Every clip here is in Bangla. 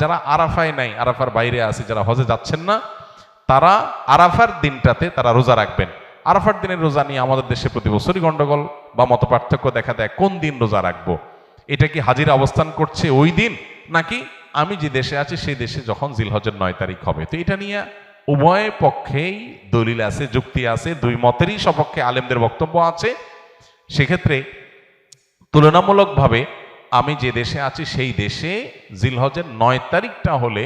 যারা আরাফায় নাই, আরাফার বাইরে আছে, যারা হজে যাচ্ছেন না, তারা আরাফার দিনটাতে তারা রোজা রাখবেন। আরাফার দিনের রোজা নিয়ে আমাদের দেশে প্রতি বছরই গন্ডগোল বা মত পার্থক্য দেখা দেয়, কোন দিন রোজা রাখব? এটা কি হাজির অবস্থান করছে ওই দিন? নাকি আমি যে দেশে আছি, সেই দেশে যখন জিলহজের নয় তারিখ হবে। তো এটা নিয়ে উভয় পক্ষেই দলিল আছে, যুক্তি আছে, দুই মতেরই সপক্ষে আলেমদের বক্তব্য আছে। সেক্ষেত্রে তুলনামূলকভাবে আমি যে দেশে আছি, সেই দেশে জিলহজের নয় তারিখটা হলে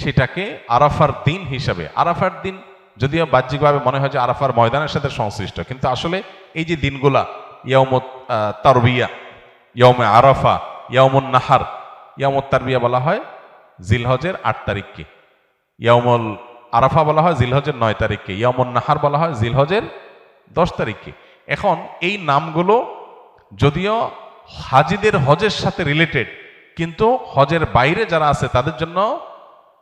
সেটাকে আরাফার দিন হিসাবে, আরাফার দিন যদিও বাহ্যিকভাবে মনে হয় যে আরাফার ময়দানের সাথে সংশ্লিষ্ট, কিন্তু আসলে এই যে দিনগুলা ইয়মত তারবিয়া ইয়মে আরাফা ইয়মুন নাহার ইয়মত তারবিয়া বলা হয় জিলহজের আট তারিখকে। ইয়মল আরাফা বলা হয় জিলহজের নয় তারিখকে ইয়মুন নাহার বলা হয় জিলহজের দশ তারিখকে। এখন এই নামগুলো যদিও হাজিদের হজের সাথে রিলেটেড কিন্তু হজের বাইরে যারা আছে, তাদের জন্য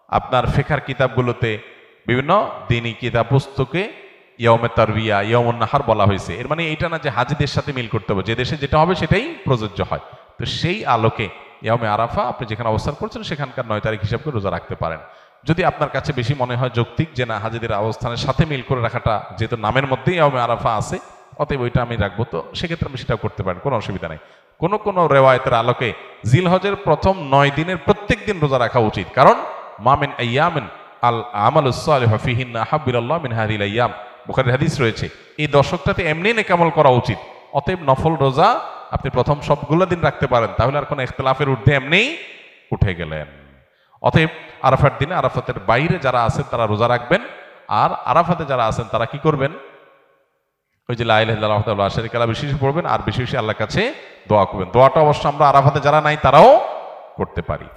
আপনার ফেখার কিতাবগুলোতে বিভিন্ন দিনী কিতাব পুস্তকে ইয়মে তারবিয়া ইয়মুন নাহার বলা হয়েছে। এর মানে এইটা না যে হাজিদের সাথে মিল করতে হবে। যে দেশে যেটা হবে সেটাই প্রযোজ্য হয়। তো সেই আলোকে ইয়মে আরাফা, আপনি যেখানে অবস্থান করছেন, সেখানকার নয় তারিখ হিসাবে রোজা রাখতে পারেন। যদি আপনার কাছে বেশি মনে হয় যৌক্তিক যে না, হাজিদের অবস্থানের সাথে মিল করে রাখাটা যেহেতু নামের মধ্যেই ইয়মে আরাফা আছে, অতএব ওইটা আমি রাখব। তো সেক্ষেত্রে আমি সেটাও করতে পারেন, কোনো অসুবিধা নেই। কোনো কোনো রেওয়ায়তের আলোকে জিলহজের প্রথম নয় দিনের প্রত্যেক দিন রোজা রাখা উচিত। কারণ মামিন আয়ামিন আল আমাল ফিহিন আহাবিল্লাহ মিন হাদিল আয়াম বুখারের হাদিস রয়েছে, এই দশকটাতে এমনি নেকামল করা উচিত। অতএব নফল রোজা আপনি প্রথম সবগুলো দিন রাখতে পারেন, তাহলে আর কোনো ইখতলাফের ঊর্ধ্বে এমনিই উঠে গেলেন। অতএব আরাফার দিনে আরাফাতের বাইরে যারা আছেন তারা রোজা রাখবেন, আর আরাফাতে যারা আছেন তারা কি করবেন? ওই যে লাইল্লাহ আশারিকালা বেশি বেশি পড়বেন, আর বেশি বেশি আল্লাহর কাছে দোয়া করবেন। দোয়াটা অবশ্য আমরা আরাফাতে যারা নাই, তারাও করতে পারি।